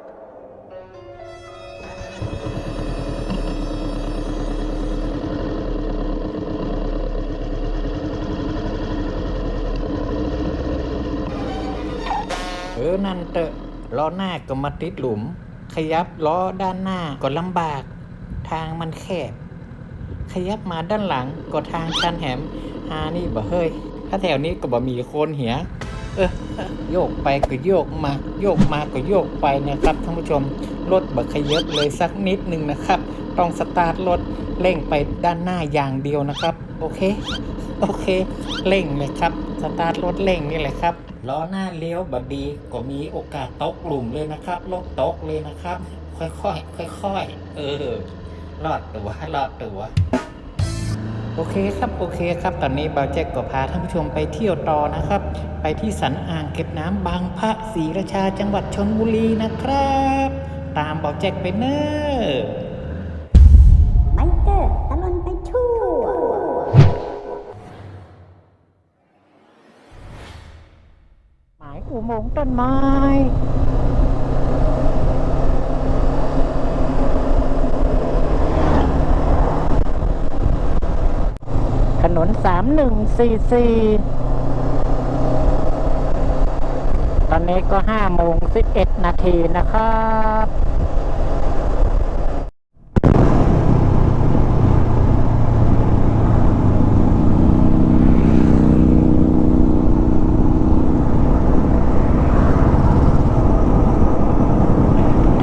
เออ นั่นเตอะล้อหน้าก็มาติดหลุม ขยับล้อด้านหน้าก็ลำบาก ทางมันแคบ ขยับมาด้านหลังก็ทางชันแหมหานี่บ่เฮ้ย ถ้าแถวนี้ก็บ่มีโคนเหีย เออโยกไปก็โยกมา โยกมาก็โยกไปนะครับท่านผู้ชมรถบักขยับเลยสักนิดหนึ่งนะครับ ต้องสตาร์ทรถเร่งไปด้านหน้าอย่างเดียวนะครับ โอเค โอเค เร่งเลยครับ สตาร์ทรถเร่งนี่แหละครับล้อหน้าเลี้ยวบดีก็มีโอกาสตกหลุมเลยนะครับรถตกเลยนะครับ ค่อยๆค่อยๆเออรอดตัวรอดตัว โอเคครับโอเคครับ ตอนนี้บาวแจ็คก็พาท่านผู้ชมไปเที่ยวต่อนะครับ ไปที่สันอ่างเก็บน้ำบางพระศรีราชาจังหวัดชนบุรีนะครับ ตามบาวแจ็คไปเนอะไบเกอร์ตลอนไปทั่วหมายอุโมงค์ต้นไม้ นน 3144 ตอนนี้ก็5โมง11 นาทีนะครับ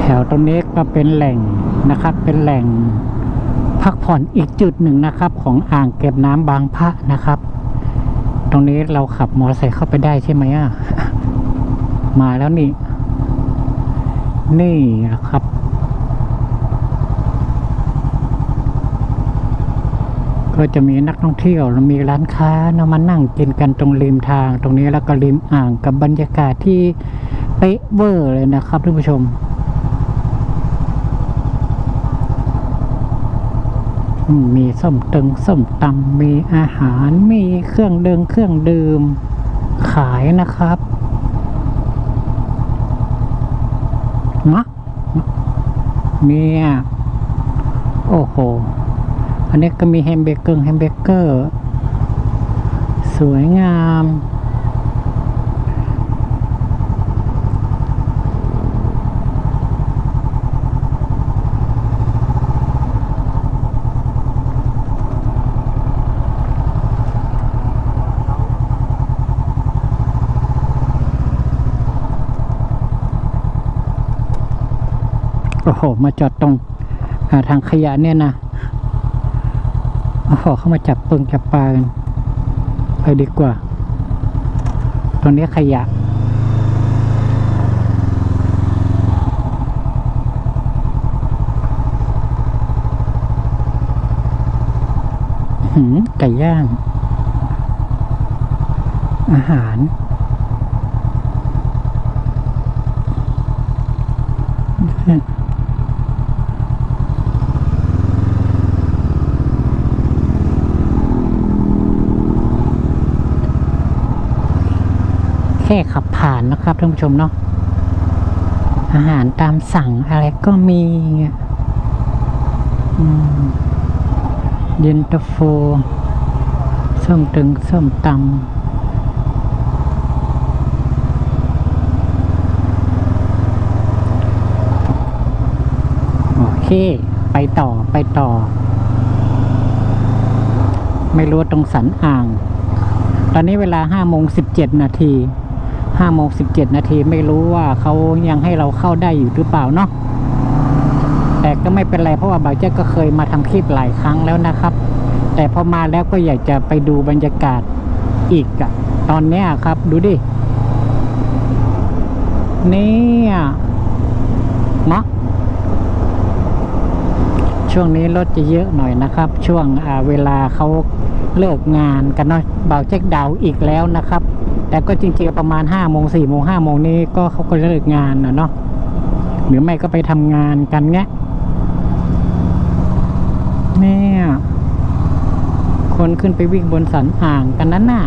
แถวตรงนี้ก็เป็นแหล่งนะครับ เป็นแหล่ง พักผ่อนอีกจุดหนึ่งนะครับ ของอ่างเก็บน้ำบางพระนะครับ ตรงนี้เราขับมอเตอร์ไซค์เข้าไปได้ใช่ไหมอะมาแล้วนี่ นี่นะครับก็จะมีนักท่องเที่ยวแล้วมีร้านค้านะมานั่งกินกันตรงริมทาง ตรงนี้แล้วก็ริมอ่างกับบรรยากาศที่เป๊ะเวอร์เลยนะครับท่านผู้ชม มีส้มตึงส้มตำมีอาหารมีเครื่องเดิงเครื่องดื่ม ขายนะครับมะเนี่ยโอ้โห อันนี้ก็มีแฮมเบเกอร์แฮมเบเกอร์ สวยงาม หมาจอดตรงาทางขยะเนี่ยนะโอ้โหเข้ามาจับปึงจับปลากันไปดีกว่า ตรงนี้ขยะหืมไก่ย่าง อาหาร แค่ขับผ่านนะครับท่านผู้ชมเนาะอาหารตามสั่งอะไรก็มีเย็นตาโฟส้มตึงส้มตำโอเคไปต่อไปต่อ ไม่รู้ตรงสันอ่าง ตอนนี้เวลาห้าโมงสิบเจ็ดนาที ห้าโมงสิบเจ็ดนาทีไม่รู้ว่าเขายังให้เราเข้าได้อยู่หรือเปล่าเนาะแต่ก็ไม่เป็นไรเพราะว่าบาเจ้ก็เคยมาทำคลิปหลายครั้งแล้วนะครับ แต่พอมาแล้วก็อยากจะไปดูบรรยากาศอีกอะตอนนี้ครับ ดูดิเนี่ยเนาะช่วงนี้รถจะเยอะหน่อยนะครับ ช่วงเวลาเขาเลิกงานกันเนาะเบาเช็คดาวอีกแล้วนะครับ แต่ก็จริงๆประมาณห้าโมงสี่โมงห้าโมงนี้ก็เขาก็เลิกงานนะเนาะหรือไม่ก็ไปทำงานกันเงี้ยเนี่ยคนขึ้นไปวิ่งบนสันอ่างกันนั้นน่ะ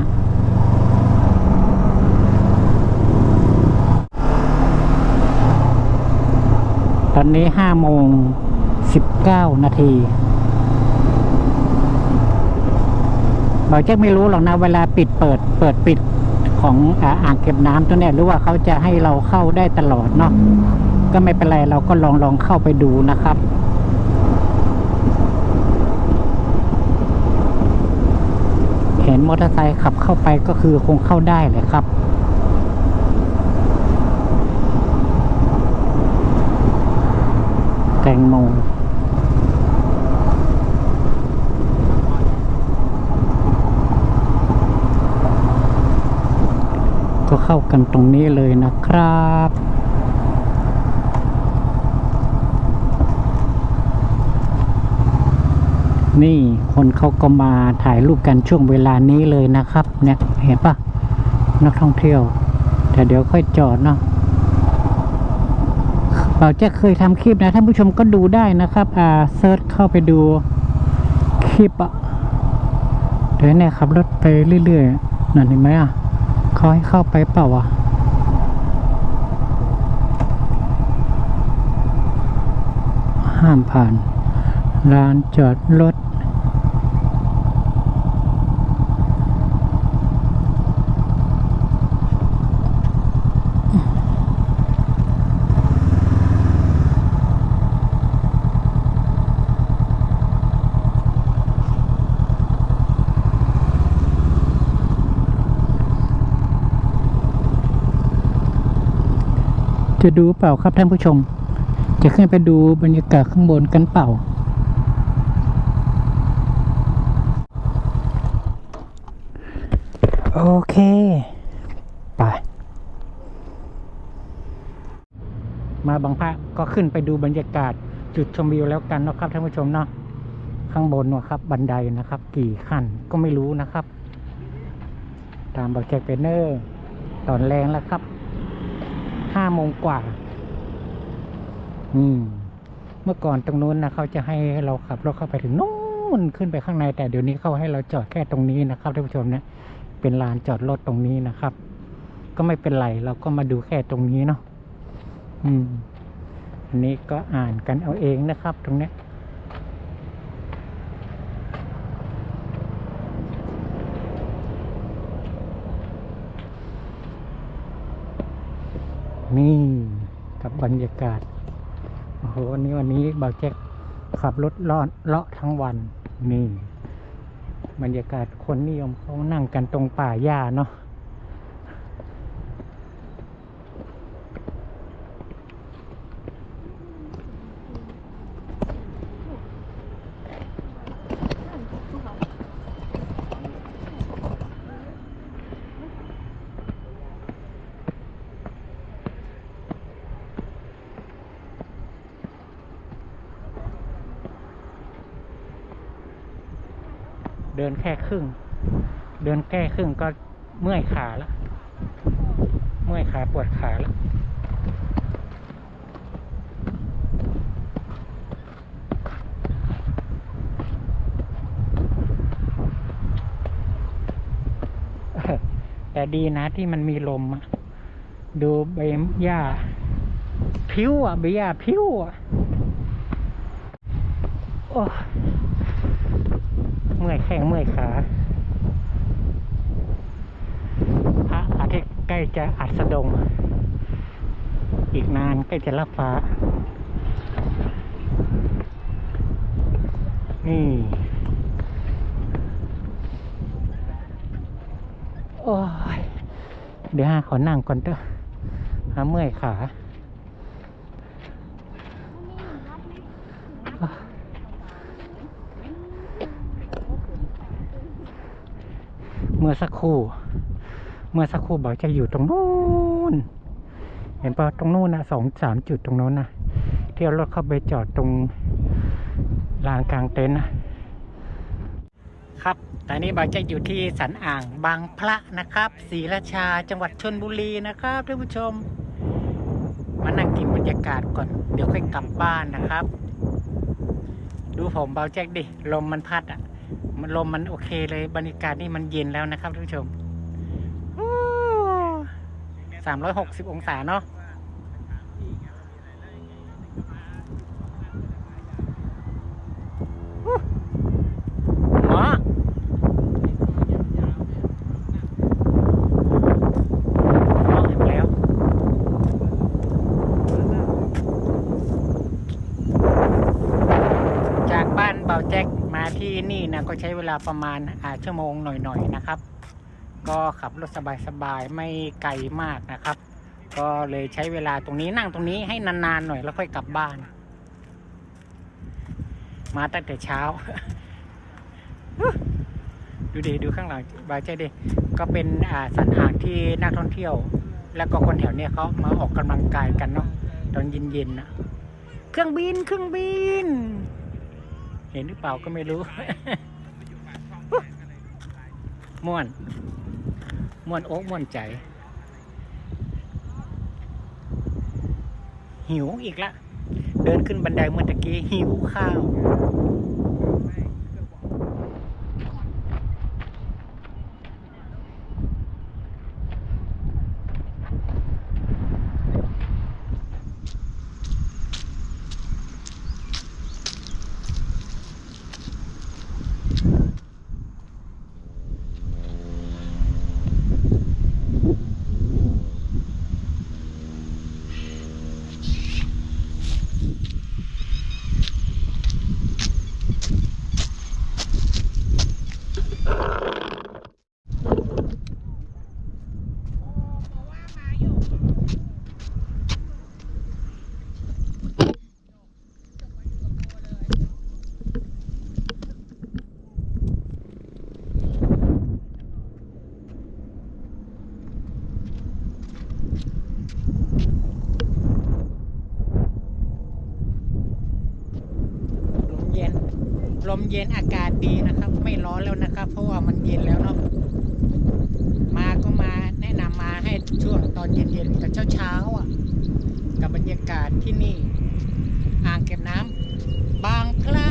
นอนนี้ห้าโมงสิบเก้านาทีบอแจ็คไม่รู้หรอกนะ เวลาปิดเปิด เปิดปิด ของอ่าอ่างเก็บน้ำตัวเนี้ยหรือว่าเขาจะให้เราเข้าได้ตลอดเนาะก็ไม่เป็นไรเราก็ลองลองเข้าไปดูนะครับเห็นมอเตอร์ไซค์ขับเข้าไปก็คือคงเข้าได้เลยครับ แตงโม กันตรงนี้เลยนะครับ นี่คนเขาก็มาถ่ายรูปกันช่วงเวลานี้เลยนะครับ เนี่ยเห็นปะนักท่องเที่ยว แต่เดี๋ยวค่อยจอดเนาะเราจะเคยทำคลิปนะท่านผู้ชมก็ดูได้นะครับ อ่าเซิร์ชเข้าไปดูคลิปอะเดี๋ยวเนี่ยขับรถไปเรื่อยๆนั่นเห็นไหมอะ เขาให้เข้าไปเปล่าวะห้ามผ่านลานจอดรถ จะดูเปล่าครับท่านผู้ชม จะขึ้นไปดูบรรยากาศข้างบนกันเปล่า โอเค ไป มาบางพระก็ขึ้นไปดูบรรยากาศจุดชมวิวแล้วกันนะครับท่านผู้ชมเนาะข้างบนนะครับ บันไดนะครับ กี่ขั้นก็ไม่รู้นะครับ ตามบอกแจ็คเปเนอร์ ตอนแรงแล้วครับ ห้าโมงกว่า อืม เมื่อก่อนตรงนู้นนะเขาจะให้เราขับรถเข้าไปถึงนู้นขึ้นไปข้างใน แต่เดี๋ยวนี้เขาให้เราจอดแค่ตรงนี้นะครับท่านผู้ชมเนี่ยเป็นลานจอดรถตรงนี้นะครับ ก็ไม่เป็นไรเราก็มาดูแค่ตรงนี้เนาะอืมอันนี้ก็อ่านกันเอาเองนะครับ ตรงเนี้ย นี่กับบรรยากาศโอ้โหวันนี้วันนี้บาวแจ็คขับรถลอดเลาะทั้งวันนี่ บรรยากาศคนนิยมเขานั่งกันตรงป่าหญ้าเนาะ เดินแค่ครึ่ง เดินแค่ครึ่งก็เมื่อยขาแล้วเมื่อยขาปวดขาแล้วแต่ดีนะที่มันมีลมอะดูใบหญ้าพิ้วอะใบหญ้าพิ้วอะโอ้ มื่อยแข้งเมื่อยขาพระอาทิตย์ใกล้จะอัดสดง อีกนานใกล้จะรับฟ้า นี่โอ้ยเดี๋ยวหาขอนั่งก่อนเถอะหาเมื่อยขา เมื่อสักครู่ เมื่อสักครู่บอกจะอยู่ตรงนู้น เห็นปะตรงนู้นนะสองสามจุดตรงโน้นนะที่เอารถเข้าไปจอดตรงลานกลางเต็นท์นะครับ ตอนนี้บอยจะอยู่ที่สันอ่างบางพระนะครับศรีราชาจังหวัดชนบุรีนะครับท่านผู้ชม มานั่งกินบรรยากาศก่อน เดี๋ยวค่อยกลับบ้านนะครับ ดูผมเบาแจ็คดิ ลมมันพัดอะ มันลมมันโอเคเลยบรรยากาศนี่มันเย็นแล้วนะครับท่านผู้ชมสามร้อยหกสิบองศาเนาะหมอมองเห็นแล้วจากบ้านเบาแจ็ค ที่นี่นะก็ใช้เวลาประมาณอาชั่วโมงหน่อยๆนะครับ ก็ขับรถสบายๆไม่ไกลมากนะครับ ก็เลยใช้เวลาตรงนี้นั่งตรงนี้ให้นานๆหน่อยแล้วค่อยกลับบ้าน มาตั้งแต่เช้าดูดิดูข้างหลังบายใจดิก็เป็นอ่าสันอ่างที่นักท่องเที่ยว แล้วก็คนแถวเนี้ยเขามาออกกำลังกายกันเนาะตอนเย็นๆนะเครื่องบินเครื่องบิน เห็นหรือเปล่าก็ไม่รู้ ม่วน ม่วนอกม่วนใจ หิวอีกละ เดินขึ้นบันไดเมื่อตะกี้หิวข้าว ลมเย็น ลมเย็นอากาศดีนะครับ ไม่ร้อนแล้วนะครับ เพราะว่ามันเย็นแล้วเนาะมาก็มาแนะนำมาให้ช่วงตอนเย็นๆกับเช้าๆอะกับบรรยากาศที่นี่ อ่างเก็บน้ำบางพระ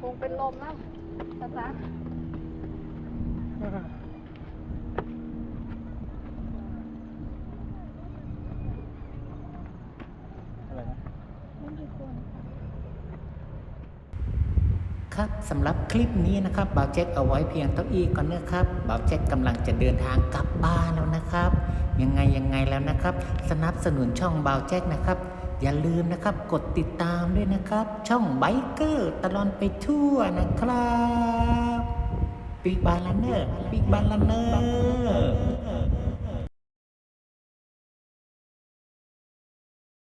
คง เป็นลมแล้วภาษาครับสำหรับคลิปนี้นะครับบ่าวแจ็คเอาไว้เพียงเท่าอี้ก่อนนะครับบ่าวแจ็คกำลังจะเดินทางกลับบ้านแล้วนะครับ ยังไงยังไงแล้วนะครับ สนับสนุนช่องบ่าวแจ็คนะครับ อย่าลืมนะครับกดติดตามด้วยนะครับ ช่องไบเกอร์ตลอนไปทั่วนะครับ ปีกบาลานเนอร์ปีกบาลานเนอร์